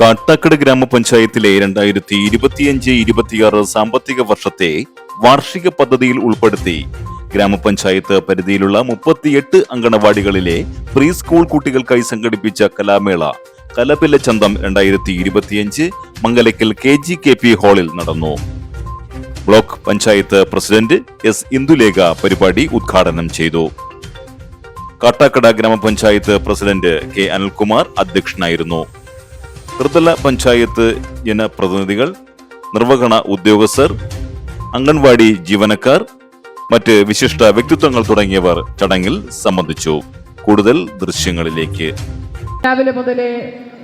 കാട്ടാക്കട് ഗ്രാമപഞ്ചായത്തിലെ രണ്ടായിരത്തി ഇരുപത്തിയഞ്ച് ഇരുപത്തിയാറ് സാമ്പത്തിക വർഷത്തെ വാർഷിക പദ്ധതിയിൽ ഉൾപ്പെടുത്തി ഗ്രാമപഞ്ചായത്ത് പരിധിയിലുള്ള മുപ്പത്തിയെട്ട് അങ്കണവാടികളിലെ പ്രീ സ്കൂൾ കുട്ടികൾക്കായി സംഘടിപ്പിച്ച കലാമേള കലപില ചന്തം രണ്ടായിരത്തി ഇരുപത്തിയഞ്ച് Mangalakkal K G K P ഹാളിൽ നടന്നു. Block panchayat president S Indulekha പരിപാടി ഉദ്ഘാടനം ചെയ്തു. കാട്ടാക്കട ഗ്രാമപഞ്ചായത്ത് പ്രസിഡന്റ് കെ അനിൽകുമാർ അധ്യക്ഷനായിരുന്നു. ത്രിതല പഞ്ചായത്ത് ജനപ്രതിനിധികൾ നിർവഹണ ഉദ്യോഗസ്ഥർ അംഗൻവാടി ജീവനക്കാർ മറ്റ് വിശിഷ്ട വ്യക്തിത്വങ്ങൾ തുടങ്ങിയവർ ചടങ്ങിൽ സംബന്ധിച്ചു. കൂടുതൽ ദൃശ്യങ്ങളിലേക്ക്. രാവിലെ മുതലേ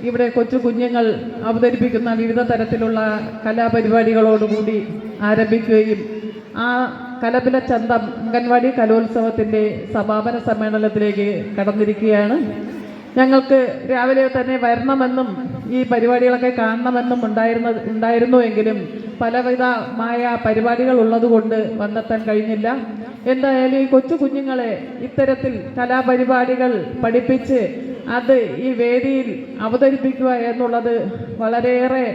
ഇവിടെ കൊച്ചു കുഞ്ഞുങ്ങൾ അവതരിപ്പിക്കുന്ന വിവിധ തരത്തിലുള്ള കലാപരിപാടികളോടുകൂടി ആരംഭിക്കുകയും ആ കലപില ചന്തം അംഗൻവാടി കലോത്സവത്തിന്റെ സമാപന സമ്മേളനത്തിലേക്ക് കടന്നിരിക്കുകയാണ്. ഞങ്ങൾക്ക് രാവിലെ തന്നെ വരണമെന്നും ഈ പരിപാടികളൊക്കെ കാണണമെന്നും ഉണ്ടായിരുന്ന ഉണ്ടായിരുന്നുവെങ്കിലും പലവിധമായ പരിപാടികൾ ഉള്ളതുകൊണ്ട് വന്നെത്താൻ കഴിഞ്ഞില്ല. എന്തായാലും ഈ കൊച്ചു കുഞ്ഞുങ്ങളെ ഇത്തരത്തിൽ കലാപരിപാടികൾ പഠിപ്പിച്ച് അത് ഈ വേദിയിൽ അവതരിപ്പിക്കുക എന്നുള്ളത് വളരെയേറെ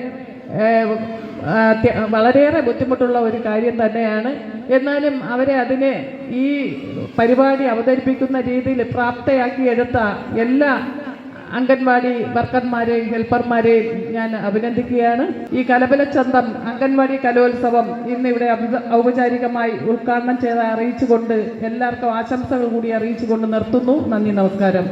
വളരെയേറെ ബുദ്ധിമുട്ടുള്ള ഒരു കാര്യം തന്നെയാണ്. എന്നാലും അവരെ അതിനെ ഈ പരിപാടി അവതരിപ്പിക്കുന്ന രീതിയിൽ പ്രാപ്തയാക്കി എടുത്ത എല്ലാ അംഗൻവാടി വർക്കർമാരെയും ഹെൽപ്പർമാരെയും ഞാൻ അഭിനന്ദിക്കുകയാണ്. ഈ കലബലച്ചന്തം അംഗൻവാടി കലോത്സവം ഇന്നിവിടെ ഇവിടെ ഔപചാരികമായി ഉദ്ഘാടനം ചെയ്ത് അറിയിച്ചുകൊണ്ട് എല്ലാവർക്കും ആശംസകൾ കൂടി അറിയിച്ചുകൊണ്ട് നിർത്തുന്നു. നന്ദി നമസ്കാരം.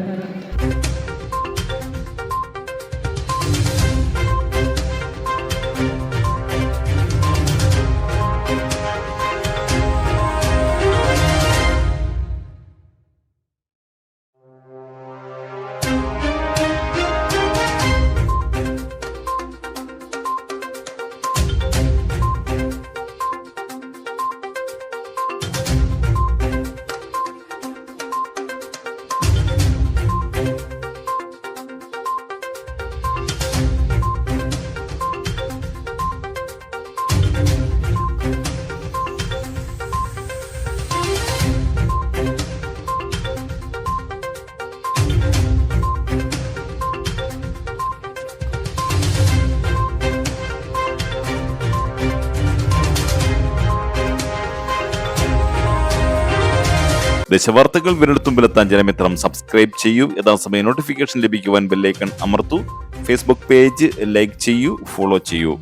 ദശവാർത്തകൾ വിരൽത്തുമ്പിലെത്താൻ ജനമിത്രം സബ്സ്ക്രൈബ് ചെയ്യൂ. യഥാസമയം നോട്ടിഫിക്കേഷൻ ലഭിക്കുവാൻ ബെല്ലൈക്കൺ അമർത്തു. ഫേസ്ബുക്ക് പേജ് ലൈക്ക് ചെയ്യൂ ഫോളോ ചെയ്യൂ.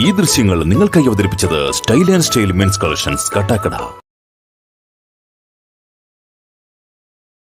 ഈ ദൃശ്യങ്ങൾ നിങ്ങൾക്കായി അവതരിപ്പിച്ചത് style and style men's collections Kattakada.